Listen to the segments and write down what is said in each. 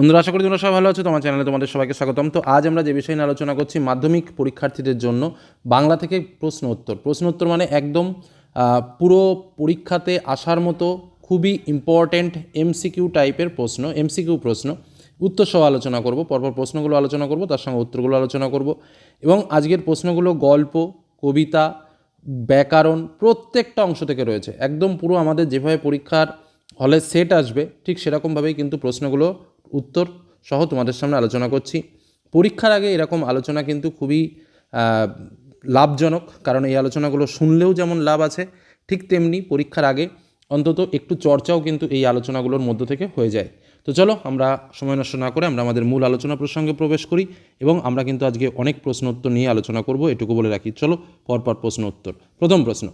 বন্ধুরা, আশা করি তোমরা সবাই ভালো আছো। তোমার চ্যানেলে তোমাদের সবাইকে স্বাগতম। তো আজ আমরা যে বিষয় নিয়ে আলোচনা করছি, মাধ্যমিক পরীক্ষার্থীদের জন্য বাংলা থেকে প্রশ্ন উত্তর। প্রশ্ন উত্তর মানে একদম পুরো পরীক্ষাতে আসার মতো খুবই ইম্পর্ট্যান্ট এমসিকিউ টাইপের প্রশ্ন এমসিকিউ প্রশ্ন। উত্তর সহ আলোচনা করব, পরপর প্রশ্নগুলো আলোচনা করব, তার সঙ্গে উত্তরগুলো আলোচনা করব। এবং আজকের প্রশ্নগুলো গল্প, কবিতা, ব্যাকরণ প্রত্যেকটা অংশ থেকে রয়েছে। একদম পুরো আমাদের যেভাবে পরীক্ষার হলে সেট আসবে, ঠিক সেরকমভাবেই কিন্তু প্রশ্নগুলো উত্তর সহ তোমাদের সামনে আলোচনা করছি। পরীক্ষার আগে এরকম আলোচনা কিন্তু খুবই লাভজনক, কারণ এই আলোচনাগুলো শুনলেও যেমন লাভ আছে, ঠিক তেমনি পরীক্ষার আগে অন্তত একটু চর্চাও কিন্তু এই আলোচনাগুলোর মধ্য থেকে হয়ে যায়। তো চলো, আমরা সময় নষ্ট না করে আমরা আমাদের মূল আলোচনা প্রসঙ্গে প্রবেশ করি এবং আমরা কিন্তু আজকে অনেক প্রশ্ন উত্তর নিয়ে আলোচনা করব, এটুকু বলে রাখি। চলো, পরপর প্রশ্ন উত্তর প্রথম প্রশ্ন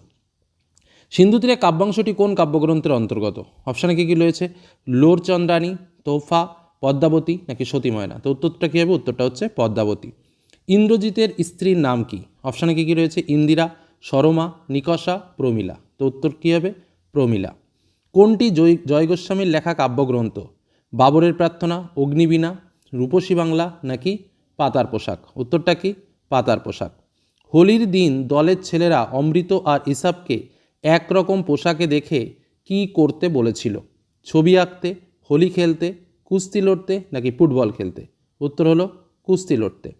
সিন্ধু তীরে কাব্যাংশটি কোন কাব্যগ্রন্থের অন্তর্গত? অপশানে কী কী রয়েছে? লোর চন্দ্রানী তোফা পদ্মাবতী নাকি সতী ময়না তো উত্তরটা কী হবে? উত্তরটা হচ্ছে পদ্মাবতী। ইন্দ্রজিতের স্ত্রীর নাম কি? অপশানে কী কী রয়েছে? ইন্দিরা, সরমা, নিকষা, প্রমীলা। তো উত্তর কী হবে? প্রমীলা। কোনটি জয় জয় গোস্বামীর লেখা কাব্যগ্রন্থ? বাবরের প্রার্থনা, অগ্নিবীণা, রূপসী বাংলা নাকি পাতার পোশাক? উত্তরটা কি? পাতার পোশাক। হোলির দিন দলের ছেলেরা অমৃত আর ইসাবকে একরকম পোশাকে দেখে কি করতে বলেছিল? ছবি আঁকতে, হোলি খেলতে কুস্তি লড়তে নাকি ফুটবল খেলতে? উত্তর হলো, কুস্তি লড়তে।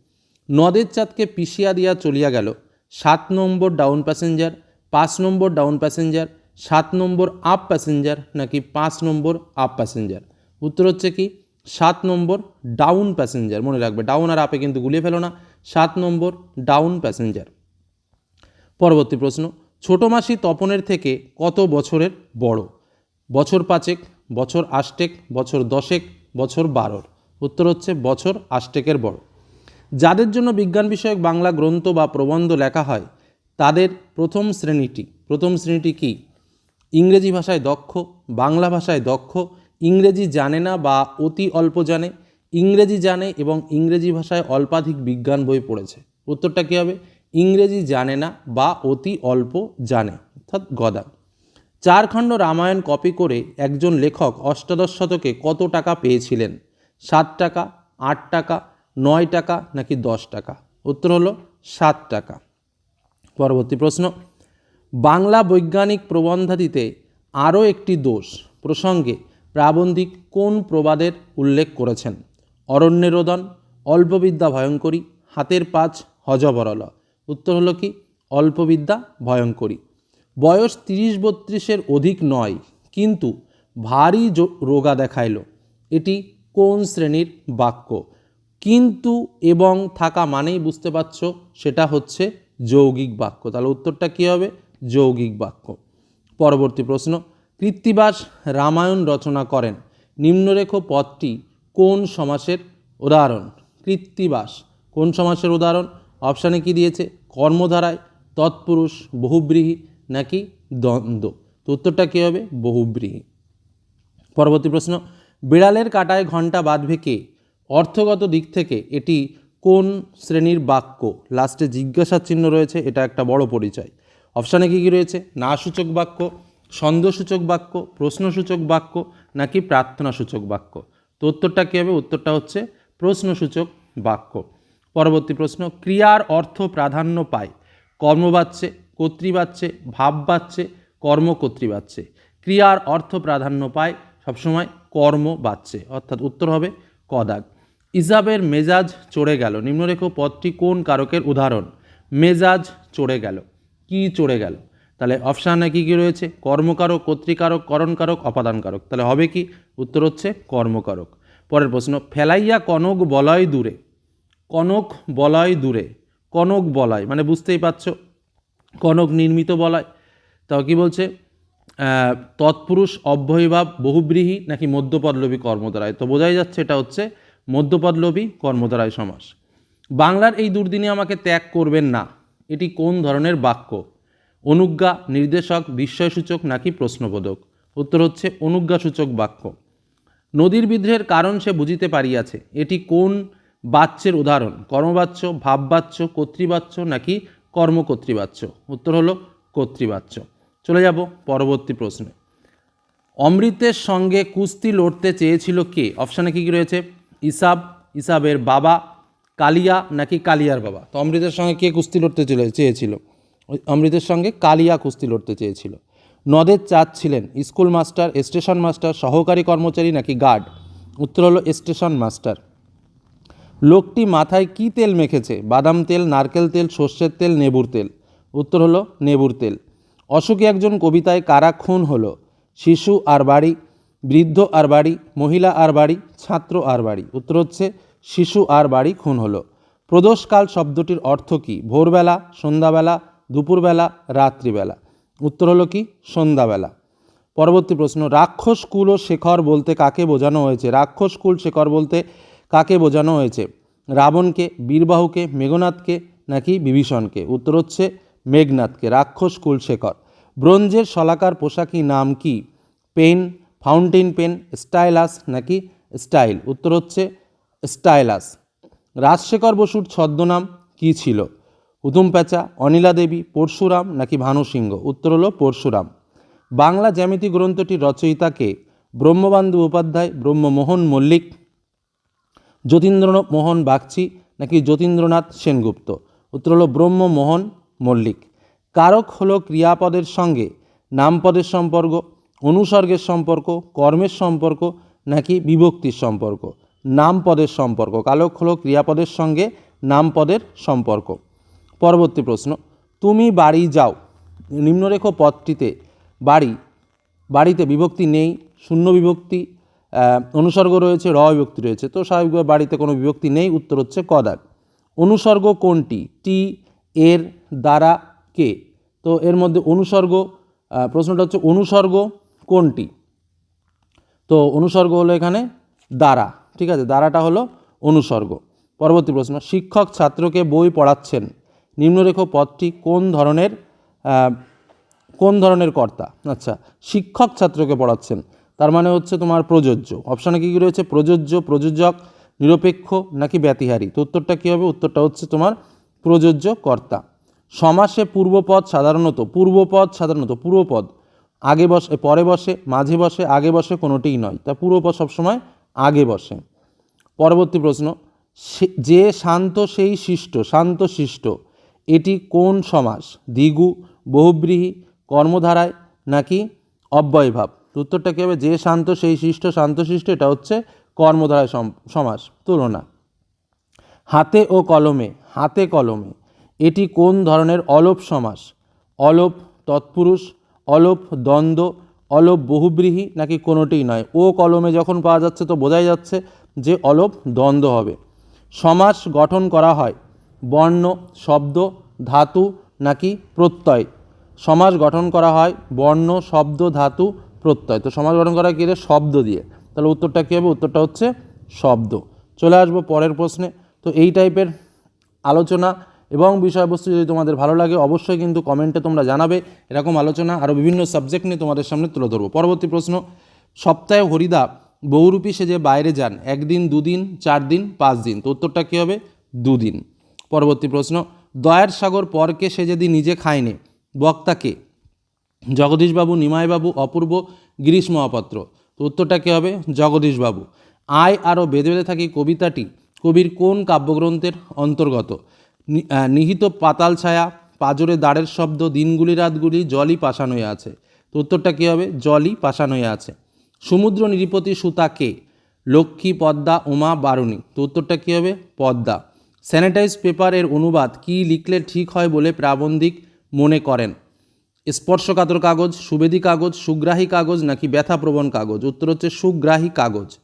নদের চাঁদকে পিষিয়া দিয়া চলিয়া গেল। সাত নম্বর ডাউন প্যাসেঞ্জার পাঁচ নম্বর ডাউন প্যাসেঞ্জার সাত নম্বর আপ প্যাসেঞ্জার নাকি পাঁচ নম্বর আপ প্যাসেঞ্জার উত্তর হচ্ছে কি, সাত নম্বর ডাউন প্যাসেঞ্জার মনে রাখবে ডাউন আর আপে কিন্তু গুলিয়ে ফেলো না। সাত নম্বর ডাউন প্যাসেঞ্জার পরবর্তী প্রশ্ন, ছোট মাসি তপনের থেকে কত বছরের বড়? বছর পাঁচেক বছর আষ্টেক, বছর দশেক, বছর বারোর। উত্তর হচ্ছে বছর আষ্টেকের বড়। যাদের জন্য বিজ্ঞান বিষয়ক বাংলা গ্রন্থ বা প্রবন্ধ লেখা হয়, তাদের প্রথম শ্রেণীটি প্রথম শ্রেণীটি কি? ইংরেজি ভাষায় দক্ষ, বাংলা ভাষায় দক্ষ, ইংরেজি জানে না বা অতি অল্প জানে, ইংরেজি জানে এবং ইংরেজি ভাষায় অল্পাধিক বিজ্ঞান বই পড়েছে। উত্তরটা কী হবে? ইংরেজি জানে না বা অতি অল্প জানে, অর্থাৎ গদা। চারখণ্ড রামায়ণ কপি করে একজন লেখক অষ্টাদশ শতকে কত টাকা পেয়েছিলেন? সাত টাকা, আট টাকা, নয় টাকা নাকি দশ টাকা? উত্তর হলো সাত টাকা। পরবর্তী প্রশ্ন। বাংলা বৈজ্ঞানিক প্রবন্ধাদিতে আরও একটি দোষ, প্রসঙ্গে প্রাবন্ধিক কোন প্রবাদের উল্লেখ করেছেন? অরণ্যরোদন, অল্পবিদ্যা ভয়ঙ্করী, হাতের পাঁচ হজবরল। উত্তর হলো কি? অল্পবিদ্যা ভয়ঙ্করী। বয়স তিরিশ বত্রিশের অধিক নয়, কিন্তু ভারী রোগা দেখাইল। এটি কোন শ্রেণির বাক্য? কিন্তু এবং থাকা মানেই বুঝতে পারছ, সেটা হচ্ছে যৌগিক বাক্য। তাহলে উত্তরটা কী হবে? যৌগিক বাক্য। পরবর্তী প্রশ্ন, কৃত্তিবাস রামায়ণ রচনা করেন। নিম্নরেখ পদটি কোন সমাসের উদাহরণ? কৃত্তিবাস, কোন সমাসের উদাহরণ? অপশানে কি দিয়েছে? কর্মধারায়, তৎপুরুষ, বহুব্রীহি নাকি দ্বন্দ্ব? তো উত্তরটা কী হবে? বহুব্রীহি পরবর্তী প্রশ্ন, বিড়ালের কাটায় ঘণ্টা বাঁধবে কে? অর্থগত দিক থেকে এটি কোন শ্রেণির বাক্য? লাস্টে জিজ্ঞাসার চিহ্ন রয়েছে, এটা একটা বড় পরিচয়। অপশানে কী কী রয়েছে? না সূচক বাক্য, ছন্দসূচক বাক্য, প্রশ্নসূচক বাক্য, নাকি প্রার্থনাসূচক বাক্য? তো উত্তরটা কী হবে? উত্তরটা হচ্ছে প্রশ্নসূচক বাক্য। পরবর্তী প্রশ্ন, ক্রিয়ার অর্থ প্রাধান্য পায়। কর্মবাচ্যে কর্তৃবাচ্যে ভাববাচ্যে কর্মকর্তৃবাচ্যে ক্রিয়ার অর্থ প্রাধান্য পায় সবসময় কর্ম বাচ্চে অর্থাৎ উত্তর হবে কদাগ। ইজাবের মেজাজ চড়ে গেল। নিম্নরেখ পদটি কোন কারকের উদাহরণ? মেজাজ চড়ে গেল। কি চড়ে গেল? তাহলে অপশানে কী কী রয়েছে? কর্মকারক, কর্তৃকারক, করণকারক, অপাদানকারক। তাহলে হবে কি? উত্তর হচ্ছে কর্মকারক। পরের প্রশ্ন, ফেলাইয়া কনক বলয় দূরে? কনক বলয় দূরে? কনক বলয় মানে বুঝতেই পারছ? কনক নির্মিত বলয়। তাও কি বলছে? তৎপুরুষ, অব্যয়ভাব, বহুব্রীহি নাকি মধ্যপদলবী কর্মধারায়। তো বোঝাই যাচ্ছে এটা হচ্ছে মধ্যপদলবী কর্মধারায় সমাস। বাংলার এই দুর্দিনে আমাকে ত্যাগ করবেন না। এটি কোন ধরনের বাক্য? অনুজ্ঞা, নির্দেশক, বিস্ময়সূচক নাকি প্রশ্নবোধক? উত্তর হচ্ছে অনুজ্ঞাসূচক বাক্য। নদীর বিদ্রোহের কারণ সে বুঝিতে পারিয়াছে। এটি কোন বাচ্যের উদাহরণ? কর্মবাচ্য, ভাববাচ্য, কর্তৃবাচ্য নাকি কর্মকর্তৃবাচ্য। উত্তর হলো কর্তৃবাচ্য। চলে যাব পরবর্তী প্রশ্নে। অমৃতের সঙ্গে কুস্তি লড়তে চেয়েছিল কে? অপশানে কী কী রয়েছে? ইসাব, ইসাবের বাবা, কালিয়া নাকি কালিয়ার বাবা? তো অমৃতের সঙ্গে কে কুস্তি লড়তে চেয়েছিল? অমৃতের সঙ্গে কালিয়া কুস্তি লড়তে চেয়েছিল। নদের চাঁদ ছিলেন, স্কুল মাস্টার, স্টেশন মাস্টার, সহকারী কর্মচারী নাকি গার্ড? উত্তর হলো স্টেশন মাস্টার। লোকটি মাথায় কি তেল মেখেছে? বাদাম তেল, নারকেল তেল, সর্ষের তেল, নেবুর তেল? উত্তর হলো নেবুর তেল। অশোকে একজন কবিতায় কারা খুন হলো? শিশু আর বাড়ি, বৃদ্ধ আর বাড়ি, মহিলা আর বাড়ি, ছাত্র আর বাড়ি। উত্তর হচ্ছে শিশু আর বাড়ি খুন হলো। প্রদোষকাল শব্দটির অর্থ কী? ভোরবেলা, সন্ধ্যাবেলা, দুপুরবেলা, রাত্রিবেলা। উত্তর হলো কি? সন্ধ্যাবেলা। পরবর্তী প্রশ্ন, রাক্ষস কুল ও শেখর বলতে কাকে বোঝানো হয়েছে? রাক্ষস কুল, শেখর বলতে কাকে বোঝানো হয়েছে? রাবণকে, বীরবাহুকে, মেঘনাথকে নাকি বিভীষণকে? উত্তর হচ্ছে মেঘনাথকে, রাক্ষস কুল শেখর ব্রোঞ্জের শলাকার পোশাকি নাম কি? পেন, ফাউন্টেন পেন, স্টাইলাস নাকি স্টাইল? উত্তর হচ্ছে স্টাইলাস। রাজশেখর বসুর ছদ্মনাম কী ছিল? উতুম প্যাচা অনিলা দেবী পরশুরাম নাকি ভানুসিংহ? উত্তর হল পরশুরাম। বাংলা জ্যামিতি গ্রন্থটির রচয়িতাকে ব্রহ্মবান্ধু উপাধ্যায়, ব্রহ্মমোহন মল্লিক। যতীন্দ্র মোহন বাগচি নাকি যতীন্দ্রনাথ সেনগুপ্ত? উত্তর হলো ব্রহ্মমোহন মল্লিক। কারক হলো ক্রিয়াপদের সঙ্গে নামপদের সম্পর্ক, অনুসর্গের সম্পর্ক, কর্মের সম্পর্ক নাকি বিভক্তির সম্পর্ক? নামপদের সম্পর্ক। কালক হলো ক্রিয়াপদের সঙ্গে নামপদের সম্পর্ক। পরবর্তী প্রশ্ন, তুমি বাড়ি যাও। নিম্নরেখ পদটিতে বাড়ি, বাড়িতে বিভক্তি নেই, শূন্য বিভক্তি অনুসর্গ রয়েছে, র বিভক্তি রয়েছে। তো স্বাভাবিকভাবে বাড়িতে কোনো বিভক্তি নেই, উত্তর হচ্ছে কদার অনুসর্গ কোনটি? টি এর দ্বারা কে? তো এর মধ্যে অনুসর্গ প্রশ্নটা হচ্ছে অনুসর্গ কোনটি? তো অনুসর্গ হলো এখানে দ্বারা, ঠিক আছে? দ্বারাটা হলো অনুসর্গ। পরবর্তী প্রশ্ন, শিক্ষক ছাত্রকে বই পড়াচ্ছেন। নিম্নরেখ পদটি কোন ধরনের কোন ধরনের কর্তা? আচ্ছা শিক্ষক ছাত্রকে পড়াচ্ছেন। তার মানে হচ্ছে তোমার প্রযোজ্য। অপশানে কী কী রয়েছে? প্রযোজ্য, প্রযোজক, নিরপেক্ষ নাকি ব্যতিহারী? তো উত্তরটা কী হবে? উত্তরটা হচ্ছে তোমার প্রযোজ্য কর্তা। সমাসে পূর্বপদ সাধারণত পূর্বপদ সাধারণত, পূর্বপদ। আগে বসে, পরে বসে, মাঝে বসে, আগে বসে কোনোটিই নয়। তা পূর্বপদ সবসময় আগে বসে। পরবর্তী প্রশ্ন যে শান্ত সেই শিষ্ট, শান্ত শিষ্ট, এটি কোন সমাস? দ্বিগু, বহুব্রীহি, কর্মধারায় নাকি অব্যয়ভাব? উত্তরটা কী হবে? যে শান্ত, সেই শিষ্ট শান্তশিষ্ট এটা হচ্ছে কর্মধারায় সম- সমাস, তুলনা। হাতে ও কলমে, হাতে কলমে, এটি কোন ধরনের অলোপ সমাস? অলোপ তৎপুরুষ, অলোপ দ্বন্দ্ব, অলোপ বহুব্রীহি নাকি কোনোটিই নয়? ও কলমে যখন পাওয়া যাচ্ছে তো বোঝাই যাচ্ছে যে অলোপ দ্বন্দ্ব হবে। সমাস গঠন করা হয় বর্ণ, শব্দ, ধাতু নাকি প্রত্যয়। সমাস গঠন করা হয় বর্ণ, শব্দ, ধাতু প্রত্যয়। তো সমাজ গঠন করা কী? শব্দ দিয়ে। তাহলে উত্তরটা কী হবে? উত্তরটা হচ্ছে শব্দ। চলে আসব পরের প্রশ্নে। তো এই টাইপের আলোচনা এবং বিষয়বস্তু যদি তোমাদের ভালো লাগে, অবশ্যই কিন্তু কমেন্টে তোমরা জানাবে। এরকম আলোচনা আরও বিভিন্ন সাবজেক্ট নিয়ে তোমাদের সামনে তুলে ধরবো। পরবর্তী প্রশ্ন, সপ্তাহে হরিদা বহুরূপী সেজে বাইরে যান, একদিন, দুদিন চার দিন পাঁচ দিন তো উত্তরটা কী হবে? দুদিন। পরবর্তী প্রশ্ন, দয়ার সাগর পরকে সে যদি নিজে খায়নি বক্তাকে জগদীশবাবু, নিমাইবাবু, অপূর্ব, গিরিশ মহাপাত্র। তো উত্তরটা কী হবে? জগদীশবাবু। আয় আরও বেঁধে বেঁধে থাকি কবিতাটি কবির কোন কাব্যগ্রন্থের অন্তর্গত? নিহিত পাতাল ছায়া, পাজরে দাঁড়ের শব্দ, দিনগুলি রাতগুলি জলই পাষাণ হয়ে আছে। তো উত্তরটা কী হবে? জলই পাষাণ হয়ে আছে। সমুদ্র নিরিপতি সুতা কে? লক্ষ্মী, পদ্মা, উমা, বারুণী। তো উত্তরটা কী হবে? পদ্মা। স্যানিটাইজ পেপারের অনুবাদ কী লিখলে ঠিক হয় বলে প্রাবন্ধিক মনে করেন? স্পর্শকাতর কাগজ, সুবেদী কাগজ, সুগ্রাহী কাগজ নাকি ব্যথাপ্রবণ কাগজ? উত্তর হচ্ছে সুগ্রাহী কাগজ।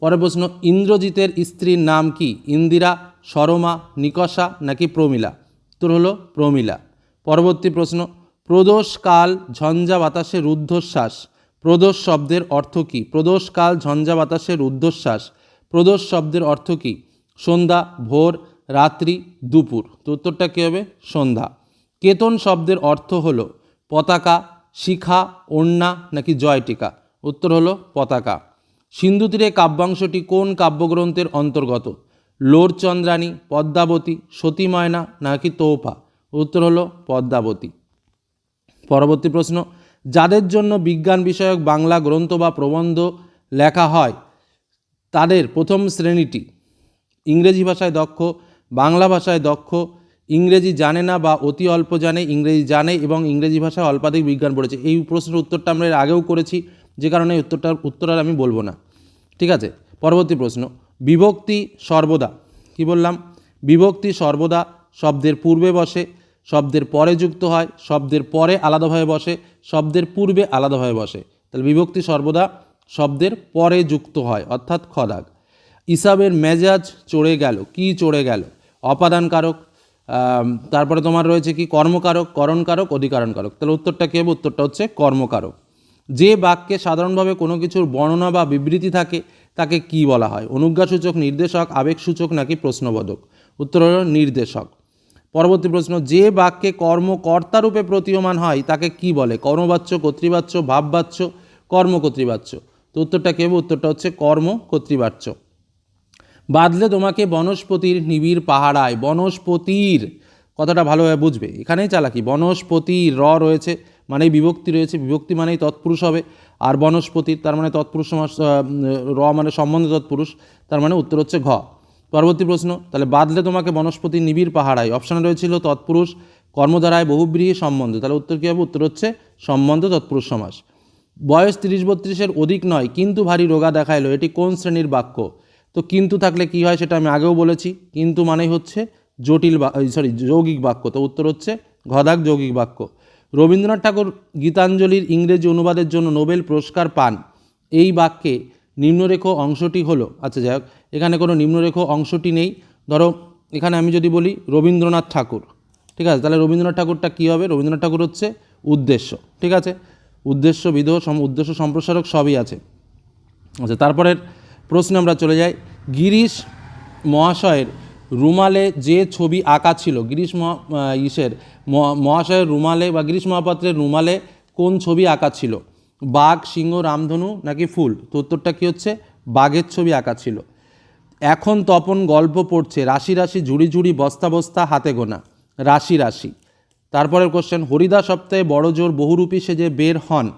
পরের প্রশ্ন, ইন্দ্রজিতের স্ত্রীর নাম কি? ইন্দিরা, সরমা, নিকষা নাকি প্রমিলা? উত্তর হলো প্রমিলা। পরবর্তী প্রশ্ন, প্রদোষকাল ঝঞ্ঝা বাতাসে রুদ্ধশ্বাস। প্রদোষ শব্দের অর্থ কী? প্রদোষকাল ঝঞ্ঝা বাতাসে রুদ্ধশ্বাস। প্রদোষ শব্দের অর্থ কী? সন্ধ্যা, ভোর, রাত্রি, দুপুর। তো উত্তরটা কী হবে? সন্ধ্যা। কেতন শব্দের অর্থ হলো পতাকা, শিখা, ওড়না নাকি জয়টিকা? উত্তর হলো পতাকা। সিন্ধু তীরে কাব্যাংশটি কোন কাব্যগ্রন্থের অন্তর্গত? লোরচন্দ্রাণী, পদ্মাবতী সতী ময়না নাকি তৌফা উত্তর হলো পদ্মাবতী। পরবর্তী প্রশ্ন, যাদের জন্য বিজ্ঞান বিষয়ক বাংলা গ্রন্থ বা প্রবন্ধ লেখা হয়, তাদের প্রথম শ্রেণীটি? ইংরেজি ভাষায় দক্ষ, বাংলা ভাষায় দক্ষ ইংরেজি জানে না বা অতি অল্প জানে, ইংরেজি জানে এবং ইংরেজি ভাষায় অল্পাধিক বিজ্ঞান পড়েছে। এই প্রশ্নের উত্তরটা আমরা এর আগেও করেছি, যে কারণে উত্তরটার উত্তর আর আমি বলব না। ঠিক আছে? পরবর্তী প্রশ্ন। বিভক্তি সর্বদা। কি বললাম? বিভক্তি সর্বদা শব্দের পূর্বে বসে, শব্দের পরে যুক্ত হয়, শব্দের পরে আলাদাভাবে বসে, শব্দের পূর্বে আলাদাভাবে বসে। তাহলে বিভক্তি সর্বদা শব্দের পরে যুক্ত হয়, অর্থাৎ খদাগ ইসাবের মেজাজ চড়ে গেল। কি চড়ে গেল? অপাদান কারক তারপরে তোমার রয়েছে কি কর্মকারক, করণকারক, অধিকারণকারক। তাহলে উত্তরটা কী হবে? উত্তরটা হচ্ছে কর্মকারক। যে বাক্যে সাধারণভাবে কোনো কিছুর বর্ণনা বা বিবৃতি থাকে, তাকে কি বলা হয়? অনুজ্ঞাসূচক, নির্দেশক, আবেগসূচক নাকি প্রশ্নবোধক? উত্তর হল নির্দেশক। পরবর্তী প্রশ্ন, যে বাক্যে কর্ম কর্তারূপে প্রতীয়মান হয়, তাকে কি বলে? কর্মবাচ্য, কর্তৃবাচ্য, ভাববাচ্য, কর্মকর্তৃবাচ্য। তো উত্তরটা কে হবে? উত্তরটা হচ্ছে কর্ম কর্তৃবাচ্য বাদলে তোমাকে বনস্পতির নিবিড় পাহাড়ায় বনস্পতির। কথাটা ভালোভাবে বুঝবে। এখানেই চালাকি। বনস্পতি র রয়েছে, মানেই বিভক্তি রয়েছে। বিভক্তি মানেই তৎপুরুষ হবে। আর বনস্পতির, তার মানে তৎপুরুষ র মানে সম্বন্ধ তৎপুরুষ, তার মানে উত্তর হচ্ছে ঘ। পরবর্তী প্রশ্ন, তাহলে বাদলে তোমাকে বনস্পতির নিবিড় পাহাড়ায় অপশানে রয়েছিল তৎপুরুষ, কর্মধারায় বহুব্রীহি সম্বন্ধ। তাহলে উত্তর কী হবে? উত্তর হচ্ছে সম্বন্ধ তৎপুরুষ সমাস। বয়স তিরিশ বত্রিশের অধিক নয়, কিন্তু ভারী রোগা দেখাইলো। এটি কোন শ্রেণির বাক্য? তো কিন্তু থাকলে কি হয় সেটা আমি আগেও বলেছি। কিন্তু মানেই হচ্ছে জটিল সরি যৌগিক বাক্য। তো উত্তর হচ্ছে ঘদাক যৌগিক বাক্য। রবীন্দ্রনাথ ঠাকুর গীতাঞ্জলির ইংরেজি অনুবাদের জন্য নোবেল পুরস্কার পান। এই বাক্যে নিম্নরেখ অংশটি হলো আচ্ছা যাই হোক, এখানে কোনো নিম্নরেখ অংশটি নেই। ধরো, এখানে আমি যদি বলি রবীন্দ্রনাথ ঠাকুর, ঠিক আছে? তাহলে রবীন্দ্রনাথ ঠাকুরটা কী হবে? রবীন্দ্রনাথ ঠাকুর হচ্ছে উদ্দেশ্য, ঠিক আছে? উদ্দেশ্য বিধ উদ্দেশ্য সম্প্রসারক সবই আছে। আচ্ছা তারপরের প্রশ্নে আমরা চলে যাই। গিরিশ মহাশয়ের রুমালে যে ছবি আঁকা ছিল, গিরিশ মহা ইসের মহাশয়ের রুমালে বা গিরিশ মহাপাত্রের রুমালে কোন ছবি আঁকা ছিল? বাঘ, সিংহ, রামধনু নাকি ফুল? তো উত্তরটা কী হচ্ছে? বাঘের ছবি আঁকা ছিল। এখন তপন গল্প পড়ছে, রাশি রাশি, ঝুড়ি ঝুড়ি, বস্তা বস্তা, হাতে গোনা। রাশি রাশি। তারপরের কোশ্চেন হরিদা সপ্তাহে বড় জোর বহুরূপী সেজে বের হন।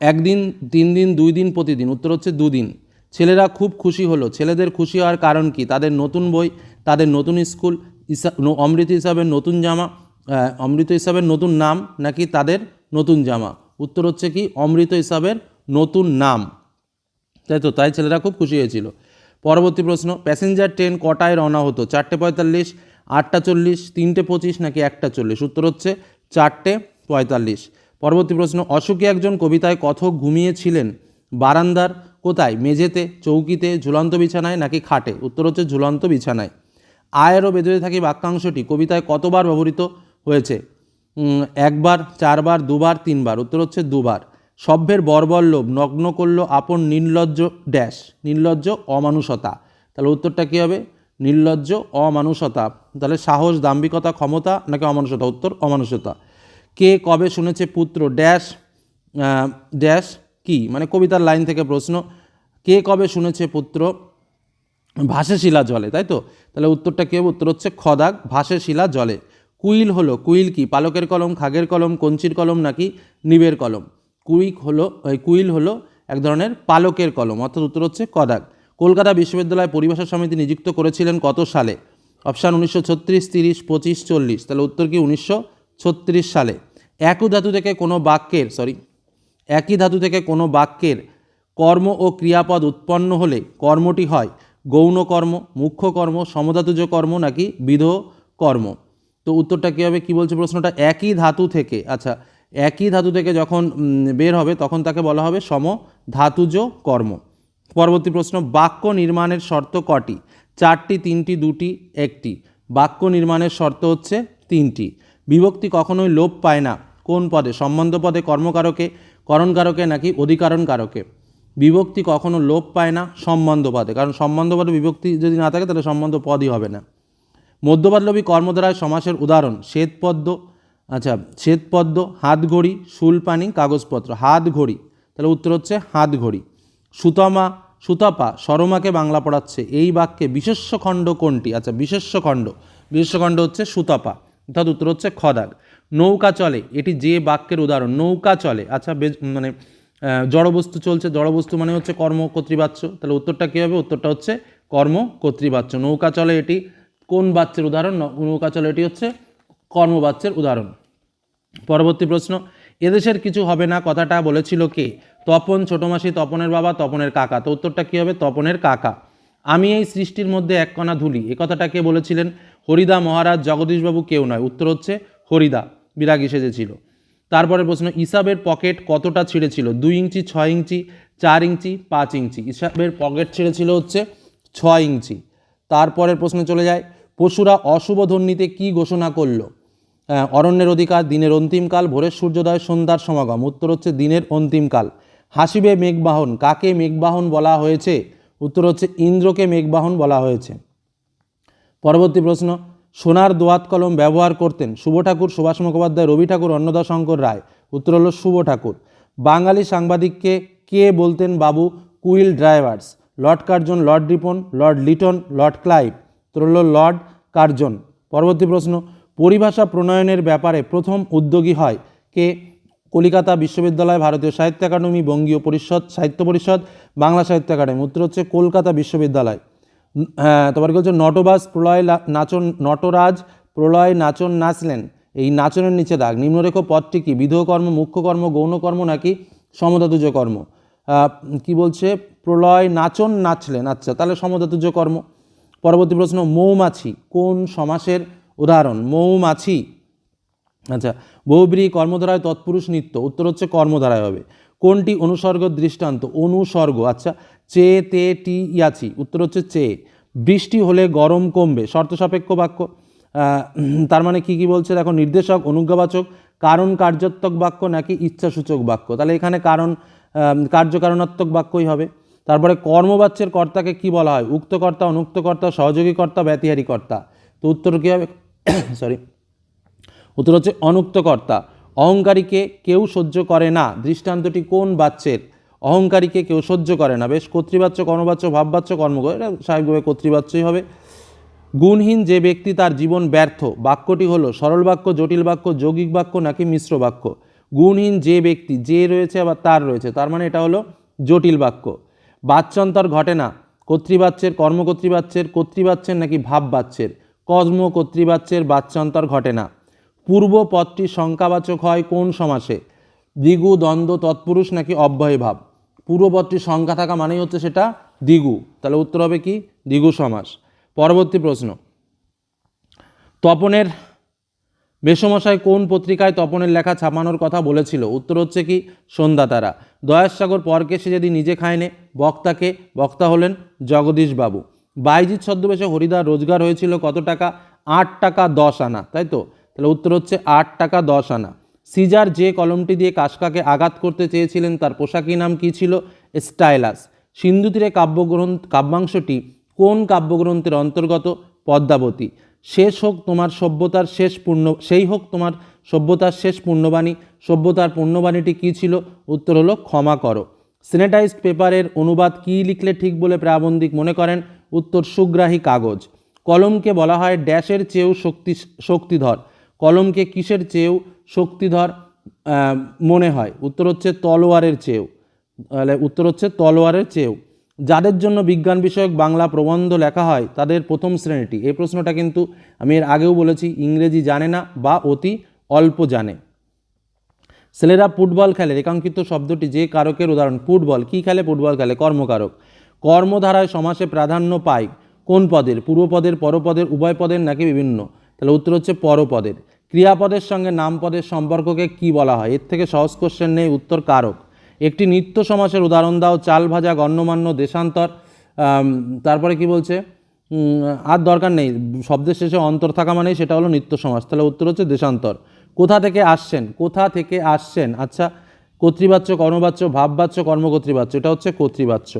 একদিন, তিন দিন, দুই দিন, প্রতিদিন। উত্তর হচ্ছে দুদিন। ছেলেরা খুব খুশি হলো। ছেলেদের খুশি হওয়ার কারণ কি? তাদের নতুন বই, তাদের নতুন স্কুল অমৃত হিসাবের নতুন জামা অমৃত হিসাবের নতুন নাম নাকি তাদের নতুন জামা? উত্তর হচ্ছে কি, অমৃত হিসাবের নতুন নাম। তাই তো, তাই ছেলেরা খুব খুশি হয়েছিল। পরবর্তী প্রশ্ন, প্যাসেঞ্জার ট্রেন কটায় রওনা হতো? চারটে পঁয়তাল্লিশ, আটটা চল্লিশ, তিনটে পঁচিশ নাকি একটা চল্লিশ? উত্তর হচ্ছে চারটে পঁয়তাল্লিশ। পরবর্তী প্রশ্ন, অশোকে একজন কবিতায় কথক ঘুমিয়েছিলেন? বারান্দার কোথায়? মেঝেতে, চৌকিতে, ঝুলন্ত বিছানায় নাকি খাটে? উত্তর হচ্ছে ঝুলন্ত বিছানায়। আয়েরও বেঁধে থাকি বাক্যাংশটি। কবিতায় কতবার ব্যবহৃত হয়েছে? একবার, চারবার, দুবার, তিনবার। উত্তর হচ্ছে দুবার। সভ্যের বর্বর লোভ নগ্ন করল আপন নির্লজ্জ ড্যাশ, নির্লজ্জ অমানুষতা। তাহলে উত্তরটা কী হবে? নির্লজ্জ অমানুষতা। তাহলে সাহস, দাম্ভিকতা, ক্ষমতা নাকি অমানুষতা? উত্তর অমানুষতা। কে কবে শুনেছে পুত্র? ড্যাশ ড্যাশ কি? মানে কবিতার লাইন থেকে প্রশ্ন, কে কবে শুনেছে পুত্র? ভাসে শিলা জলে, তাই তো? তাহলে উত্তরটা কী উত্তর হচ্ছে খদাক ভাসে শিলা জলে। কুইল হলো, কুইল কি? পালকের কলম, খাগের কলম, কঞ্চির কলম নাকি নিবের কলম? কুইক হলো কুইল হলো এক ধরনের পালকের কলম, অর্থাৎ উত্তর হচ্ছে কদাক কলকাতা বিশ্ববিদ্যালয় পরিভাষা সমিতি নিযুক্ত করেছিলেন কত সালে? অপশান উনিশশো ছত্রিশ, তিরিশ, পঁচিশ, চল্লিশ। তাহলে উত্তর কি উনিশশো ছত্রিশ সালে? একু ধাতু থেকে কোনো বাক্যের সরি একই ধাতু থেকে কোনো বাক্যের কর্ম ও ক্রিয়াপদ উৎপন্ন হলে কর্মটি হয় গৌণ কর্ম মুখ্য কর্ম সমধাতুজ কর্ম নাকি বিধ কর্ম তো উত্তরটা কী হবে, কী বলছে প্রশ্নটা? একই ধাতু থেকে আচ্ছা একই ধাতু থেকে যখন বের হবে তখন তাকে বলা হবে সম ধাতুজ কর্ম। পরবর্তী প্রশ্ন, বাক্য নির্মাণের শর্ত কটি? চারটি, তিনটি, দুটি, একটি। বাক্য নির্মাণের শর্ত হচ্ছে তিনটি। বিভক্তি কখনোই লোপ পায় না। কোন পদে? সম্বন্ধ পদে কর্মকারকে করণকারকে নাকি অধিকারণ কারকে বিভক্তি কখনো লোপ পায় না সম্বন্ধ পদে কারণ সম্বন্ধ পদে বিভক্তি যদি না থাকে, তাহলে সম্বন্ধ পদই হবে না। মধ্যপাল্লবী কর্মধারায় সমাসের উদাহরণ, শ্বেতপদ্ম আচ্ছা শ্বেতপদ্ম, হাতঘড়ি, শুলপানি, কাগজপত্র হাত ঘড়ি তাহলে উত্তর হচ্ছে হাত ঘড়ি সুতমা, সুতাপা, সরমাকে বাংলা পড়াচ্ছে। এই বাক্যে বিশেষ্য খণ্ড কোনটি? আচ্ছা বিশেষ্য খণ্ড। বিশেষ্য খণ্ড হচ্ছে সুতাপা। অর্থাৎ উত্তর হচ্ছে খ দাগ। নৌকা চলে, এটি যে বাক্যের উদাহরণ, নৌকা চলে। আচ্ছা মানে জড়বস্তু চলছে, জড়বস্তু মানে হচ্ছে কর্ম কর্তৃবাচ্য। তাহলে উত্তরটা কী হবে? উত্তরটা হচ্ছে কর্ম কর্তৃবাচ্য। নৌকা চলে, এটি কোন বাচ্যের উদাহরণ? নৌকা চলে, এটি হচ্ছে কর্মবাচ্যের উদাহরণ। পরবর্তী প্রশ্ন, এদেশের কিছু হবে না, কথাটা বলেছিল কে? তপন, ছোট মাসি, তপনের বাবা, তপনের কাকা। তো উত্তরটা কী হবে? তপনের কাকা। আমি এই সৃষ্টির মধ্যে এক কণা ধুলি। এ কথাটা কে বলেছিলেন? হরিদা মহারাজ জগদীশবাবু কেউ নয়। উত্তর হচ্ছে হরিদা, বিরাগী সেজেছিল। তারপরে প্রশ্ন, ইসাবের পকেট কতটা ছিঁড়েছিল? দুই ইঞ্চি, ছয় ইঞ্চি, চার ইঞ্চি, পাঁচ ইঞ্চি? ইসাবের পকেট ছিঁড়েছিল হচ্ছে ছয় ইঞ্চি। তারপরের প্রশ্নে চলে যায়, পশুরা অশুভ ধ্বনিতে কী ঘোষণা করল? অরণ্যের অধিকার, দিনের অন্তিমকাল ভোরের সূর্যোদয়, সন্ধ্যার সমাগম। উত্তর হচ্ছে দিনের অন্তিমকাল হাসিবে মেঘবাহন, কাকে মেঘবাহন বলা হয়েছে? উত্তর হচ্ছে, ইন্দ্রকে মেঘবাহন বলা হয়েছে। পরবর্তী প্রশ্ন, সোনার দোয়াত কলম ব্যবহার করতেন শুভ ঠাকুর সুভাষ মুখোপাধ্যায়, রবি ঠাকুর, অন্নদা শঙ্কর রায়। উত্তর হল শুভ ঠাকুর। বাঙালি সাংবাদিককে কে বলতেন বাবু? Quill drivers, lord Curzon, lord Ripon, lord Lytton, lord Clive. উত্তর হল লর্ড কার্জন। পরবর্তী প্রশ্ন, পরিভাষা প্রণয়নের ব্যাপারে প্রথম উদ্যোগী হয় কে? কলিকাতা বিশ্ববিদ্যালয় ভারতীয় সাহিত্য একাডেমি, বঙ্গীয় পরিষদ, সাহিত্য পরিষদ, বাংলা সাহিত্য একাডেমি। উত্তর হচ্ছে কলকাতা বিশ্ববিদ্যালয়। হ্যাঁ তারপরে কি হচ্ছে নটবাস, প্রলয় নাচন, নটরাজ, প্রলয়, নাচন, নাচলেন। এই নাচনের নিচে দাগ। নিম্নরেখ পদটি কি? বিধেয় কর্ম মুখ্য কর্ম গৌণ কর্ম নাকি সমদাতুজ কর্ম কি বলছে? প্রলয়, নাচন, নাচলেন। আচ্ছা তাহলে সমদাতুজ কর্ম পরবর্তী প্রশ্ন, মৌমাছি কোন সমাসের উদাহরণ? মৌমাছি। আচ্ছা বহুব্রী কর্মধারায় তৎপুরুষ নিত্য। উত্তর হচ্ছে কর্মধারায় হবে। কোনটি অনুসর্গ দৃষ্টান্ত? অনুসর্গ আচ্ছা চে, তে, টি, ইয়াচি। উত্তর হচ্ছে চে। বৃষ্টি হলে গরম কমবে। শর্ত সাপেক্ষ বাক্য। তার মানে কি কি বলছে? দেখো, নির্দেশক, অনুজ্ঞাবাচক, কারণ কার্যাত্মক বাক্য নাকি ইচ্ছাসূচক বাক্য? তাহলে এখানে কারণ কার্যকারণাত্মক বাক্যই হবে। তারপরে কর্মবাচ্যের কর্তাকে কি বলা হয়? উক্ত কর্তা অনুক্ত কর্তা সহযোগী কর্তা ব্যতিহারী কর্তা তো উত্তর কী হবে? সরি উত্তর হচ্ছে অনুক্তকর্তা। অহংকারীকে কেউ সহ্য করে না। দৃষ্টান্তটি কোন বাচ্যের? অহংকারীকে কেউ সহ্য করে না। বেশ কর্তৃবাচ্য কর্মবাচ্য ভাববাচ্য কর্মগ এটা স্বাভাবিকভাবে কর্তৃবাচ্যই হবে। গুণহীন যে ব্যক্তি তার জীবন ব্যর্থ। বাক্যটি হলো, সরল বাক্য, জটিল বাক্য, যৌগিক বাক্য নাকি মিশ্র বাক্য? গুণহীন যে ব্যক্তি, যে রয়েছে আবার তার রয়েছে, তার মানে এটা হলো জটিল বাক্য। বাচ্যন্তর ঘটে না। কর্তৃবাচ্যের, কর্মকর্তৃবাচ্যের, কর্তৃবাচ্যের নাকি ভাববাচ্যের? কর্ম কর্তৃবাচ্যের বাচ্যন্তর ঘটে না। পূর্ব পদটি সংখ্যাবাচক হয় কোন সমাসে? দ্বিগু দ্বন্দ্ব, তৎপুরুষ নাকি অব্যয় ভাব পূর্বপদটি সংখ্যা থাকা মানেই হচ্ছে সেটা দ্বিগু তাহলে উত্তর হবে কি? দ্বিগু সমাস। পরবর্তী প্রশ্ন। তপনের মেসমশাই কোন পত্রিকায় তপনের লেখা ছাপানোর কথা বলেছিল? উত্তর হচ্ছে কি? সন্ধ্যাতারা দয়াসাগর পরকে সে যদি নিজে খায়নে, বক্তাকে, বক্তা হলেন জগদীশ বাবু বাইজিৎ ছদ্মবেশে হরিদার রোজগার হয়েছিল কত টাকা? আট টাকা দশ আনা, তাই তো? তাহলে উত্তর হচ্ছে আট টাকা দশ আনা। সিজার যে কলমটি দিয়ে কাশকাকে আঘাত করতে চেয়েছিলেন, তার পোশাকি নাম কী ছিল? স্টাইলাস। সিন্ধু তীরে কাব্যগ্রন্থ, কাব্যাংশটি কোন কাব্যগ্রন্থের অন্তর্গত? পদ্মাবতী। শেষ হোক তোমার সভ্যতার শেষ পূর্ণ, সেই হোক তোমার সভ্যতার শেষ পূর্ণবাণী। সভ্যতার পূর্ণবাণীটি কী ছিল? উত্তর হলো, ক্ষমা করো। স্যানিটাইজড পেপারের অনুবাদ কী লিখলে ঠিক বলে প্রাবন্ধিক মনে করেন? উত্তর, সুগ্রাহী কাগজ। কলমকে বলা হয় ড্যাশের চেয়েও শক্তি, শক্তিধর। কলমকে কিসের চেয়েও শক্তিধর মনে হয়? উত্তর হচ্ছে তলোয়ারের চেয়েও। তাহলে উত্তর হচ্ছে তলোয়ারের চেয়েও। যাদের জন্য বিজ্ঞান বিষয়ক বাংলা প্রবন্ধ লেখা হয়, তাদের প্রথম শ্রেণীটি। এই প্রশ্নটা কিন্তু আমি এর আগেও বলেছি, ইংরেজি জানে না বা অতি অল্প জানে। ছেলেরা ফুটবল খেলে, রেখাঙ্কিত শব্দটি যে কারকের উদাহরণ, ফুটবল। কি খেলে? ফুটবল খেলে, কর্মকারক। কর্মধারায় সমাসে প্রাধান্য পায়। কোন পদের? পূর্বপদের পরপদের উভয় পদের নাকি বিভিন্ন? তাহলে উত্তর হচ্ছে পরপদের। ক্রিয়াপদের সঙ্গে নামপদের সম্পর্ককে কি বলা হয়? এর থেকে সহজ কোশ্চেন নেই, উত্তর কারক। একটি নিত্য সমাসের উদাহরণ দাও, চাল ভাজা গণ্যমান্য দেশান্তর। তারপরে কি বলছে? আর দরকার নেই, শব্দের শেষে অন্তর থাকা মানেই সেটা হলো নিত্য সমাস। তাহলে উত্তর হচ্ছে দেশান্তর। কোথা থেকে আসছেন? কোথা থেকে আসছেন? আচ্ছা কর্তৃবাচ্য, কর্মবাচ্য, ভাববাচ্য, কর্মকর্তৃবাচ্য, এটা হচ্ছে কর্তৃবাচ্য।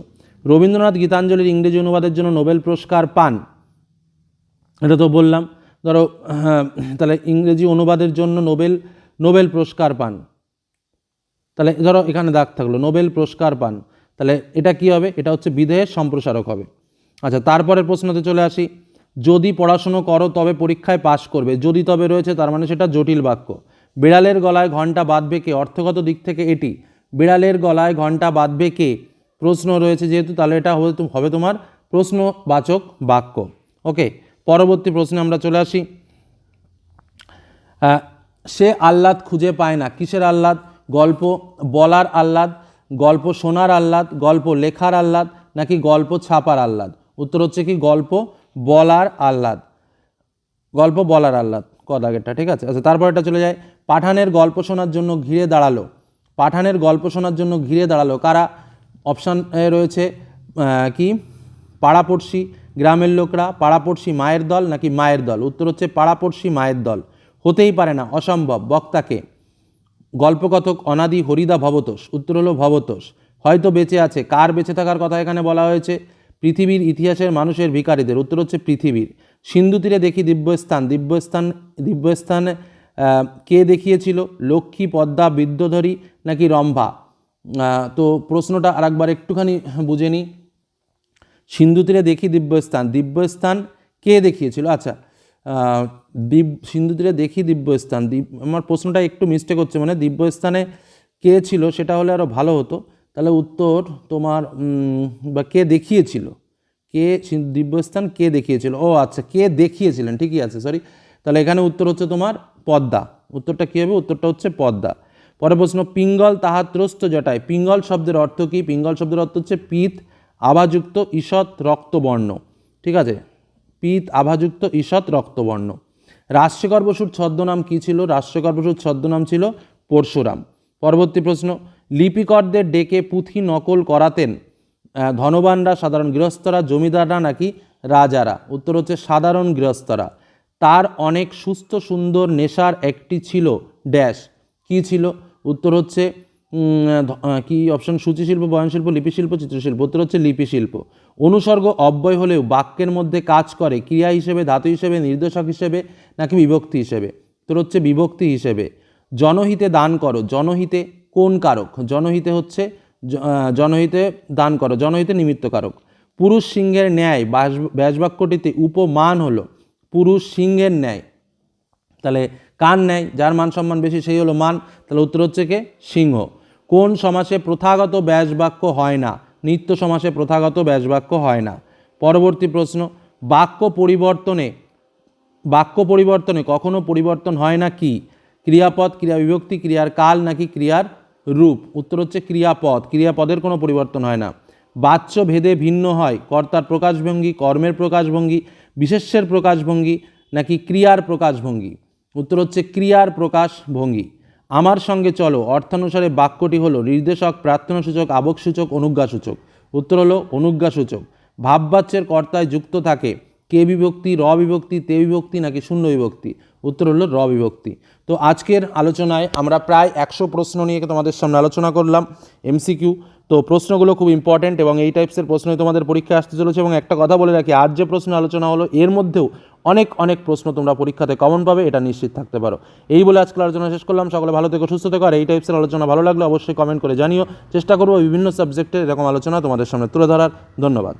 রবীন্দ্রনাথ গীতাঞ্জলির ইংরেজি অনুবাদের জন্য নোবেল পুরস্কার পান। এটা তো বললাম। ধরো হ্যাঁ, তাহলে ইংরেজি অনুবাদের জন্য নোবেল নোবেল পুরস্কার পান। তাহলে ধরো এখানে দাগ থাকল নোবেল পুরস্কার পান। তাহলে এটা কি হবে? এটা হচ্ছে বিধেয়ের সম্প্রসারক হবে। আচ্ছা তারপরের প্রশ্নতে চলে আসি। যদি পড়াশুনো করো তবে পরীক্ষায় পাশ করবে। যদি তবে রয়েছে তার মানে সেটা জটিল বাক্য। বিড়ালের গলায় ঘণ্টা বাঁধবে কে? অর্থগত দিক থেকে এটি। বিড়ালের গলায় ঘণ্টা বাঁধবে কে? প্রশ্ন রয়েছে যেহেতু তাহলে এটা হবে তোমার প্রশ্নবাচক বাক্য। ওকে পরবর্তী প্রশ্নে আমরা চলে আসি। সে আহ্লাদ খুঁজে পায় না। কিসের আহ্লাদ? গল্প বলার আহ্লাদ, গল্প শোনার আহ্লাদ, গল্প লেখার আহ্লাদ, নাকি গল্প ছাপার আহ্লাদ? উত্তর হচ্ছে কি, গল্প বলার আহ্লাদ। গল্প বলার আহ্লাদ কদ আগেরটা ঠিক আছে? আচ্ছা তারপর এটা চলে যায়। পাঠানের গল্প শোনার জন্য ঘিরে দাঁড়াল। পাঠানের গল্প শোনার জন্য ঘিরে দাঁড়াল। কারা? অপশান রয়েছে কি? পাড়াপড়শি গ্রামের লোকরা পাড়াপড়শি মায়ের দল নাকি মায়ের দল? উত্তর হচ্ছে পাড়াপড়শি মায়ের দল। হতেই পারে না, অসম্ভব। বক্তাকে, গল্পকথক অনাদি হরিদা ভবতোষ, উত্তর হলো ভবতোষ। হয়তো বেঁচে আছে। কার বেঁচে থাকার কথা এখানে বলা হয়েছে? পৃথিবীর ইতিহাসের মানুষের ভিকারীদের। উত্তর হচ্ছে পৃথিবীর। সিন্ধু তীরে দেখি দিব্যস্থান। দিব্যস্থান দিব্যস্থান কে দেখিয়েছিল? লক্ষ্মী, পদ্মা, বিদ্যধরী নাকি রম্ভা? তো প্রশ্নটা আরেকবার একটুখানি বুঝে নিই। সিন্ধু তীরে দেখি দিব্যস্থান। দিব্যস্থান কে দেখিয়েছিল? আচ্ছা সিন্ধু তীরে দেখি দিব্যস্থান। দিব, আমার প্রশ্নটা একটু মিস্টেক হচ্ছে মানে দিব্যস্থানে কে ছিল সেটা হলে আরও ভালো হতো। তাহলে উত্তর তোমার বা কে দেখিয়েছিল? কে দিব্যস্থান কে দেখিয়েছিল? ও আচ্ছা কে দেখিয়েছিলেন? ঠিকই আছে সরি তাহলে এখানে উত্তর হচ্ছে তোমার পদ্মা। উত্তরটা কী হবে? উত্তরটা হচ্ছে পদ্মা। পরে প্রশ্ন, পিঙ্গল তাহার ত্রস্ত জটায়। পিঙ্গল শব্দের অর্থ কী? পিঙ্গল শব্দের অর্থ হচ্ছে পিত। আভাযুক্ত ঈষৎ রক্তবর্ণ, ঠিক আছে? পিত আভাযুক্ত ঈষৎ রক্তবর্ণ। বসুর ছদ্মনাম কী ছিল? বসুর ছদ্মনাম ছিল পরশুরাম। পরবর্তী প্রশ্ন, লিপিকরদের ডেকে পুঁথি নকল করাতেন ধনবানরা, সাধারণ গৃহস্থরা, জমিদাররা নাকি রাজারা? উত্তর হচ্ছে সাধারণ গৃহস্থরা। তার অনেক সুস্থ সুন্দর নেশার একটি ছিল ড্যাশ। কি ছিল? উত্তর হচ্ছে কি অপশন সূচিশিল্প বয়নশিল্প লিপিশিল্প চিত্রশিল্প উত্তর হচ্ছে লিপিশিল্প অনুসর্গ, অব্যয় হলেও বাক্যের মধ্যে কাজ করে, ক্রিয়া হিসেবে, ধাতু হিসেবে, নির্দেশক হিসেবে, নাকি বিভক্তি হিসেবে? তোর হচ্ছে বিভক্তি হিসেবে। জনহিতে দান করো। জনহিতে কোন কারক? জনহিতে হচ্ছে জনহিতে দান করো। জনহিতে নিমিত্ত কারক। পুরুষ সিংহের ন্যায় ব্যাসবাক্যটিতে উপমান হলো। পুরুষ সিংহের ন্যায়। তাহলে কার ন্যায়? যার মান সম্মান বেশি, সেই হলো মান। তাহলে উত্তর হচ্ছে কে? সিংহ। কোন সমাসে প্রথাগত ব্যাসবাক্য হয় না? নিত্য সমাসে প্রথাগত ব্যাসবাক্য হয় না। পরবর্তী প্রশ্ন, বাক্য পরিবর্তনে বাক্য পরিবর্তনে কখনো পরিবর্তন হয় না কি? ক্রিয়াপদ, ক্রিয়া বিভক্তি, ক্রিয়ার কাল নাকি ক্রিয়ার রূপ? উত্তর হচ্ছে ক্রিয়াপদ। ক্রিয়াপদের কোনো পরিবর্তন হয় না। বাচ্য ভেদে ভিন্ন হয়। কর্তার প্রকাশভঙ্গি, কর্মের প্রকাশভঙ্গি, বিশেষ্যের প্রকাশভঙ্গি নাকি ক্রিয়ার প্রকাশভঙ্গি? উত্তর হচ্ছে ক্রিয়ার প্রকাশভঙ্গি। আমার সঙ্গে চলো। অর্থানুসারে বাক্যটি হলো, নির্দেশক, প্রার্থনাসূচক, আবকসূচক, অনুজ্ঞাসূচক। উত্তর হলো, অনুজ্ঞাসূচক। ভাববাচ্যের কর্তায় যুক্ত থাকে, কে বিভক্তি, র বিভক্তি, তে বিভক্তি নাকি শূন্য বিভক্তি। উত্তর হলো র বিভক্তি। তো আজকের আলোচনায় আমরা প্রায় একশো প্রশ্ন নিয়ে তোমাদের সামনে আলোচনা করলাম এমসিকিউ তো প্রশ্নগুলো খুব ইম্পর্ট্যান্ট এবং এই টাইপসের প্রশ্নই তোমাদের পরীক্ষায় আসতে চলেছে এবং একটা কথা বলে রাখি, আজ যে প্রশ্ন আলোচনা হলো, এর মধ্যেও অনেক অনেক প্রশ্ন তোমরা পরীক্ষাতে কমন পাবে, এটা নিশ্চিত থাকতে পারো। এই বলে আজকের আলোচনা শেষ করলাম, সকলে ভালো থেকো, সুস্থ থেকো, আর এই টাইপসের আলোচনা ভালো লাগলে অবশ্যই কমেন্ট করে জানিও। চেষ্টা করব বিভিন্ন সাবজেক্টে এরকম আলোচনা তোমাদের সামনে তুলে ধরার। ধন্যবাদ।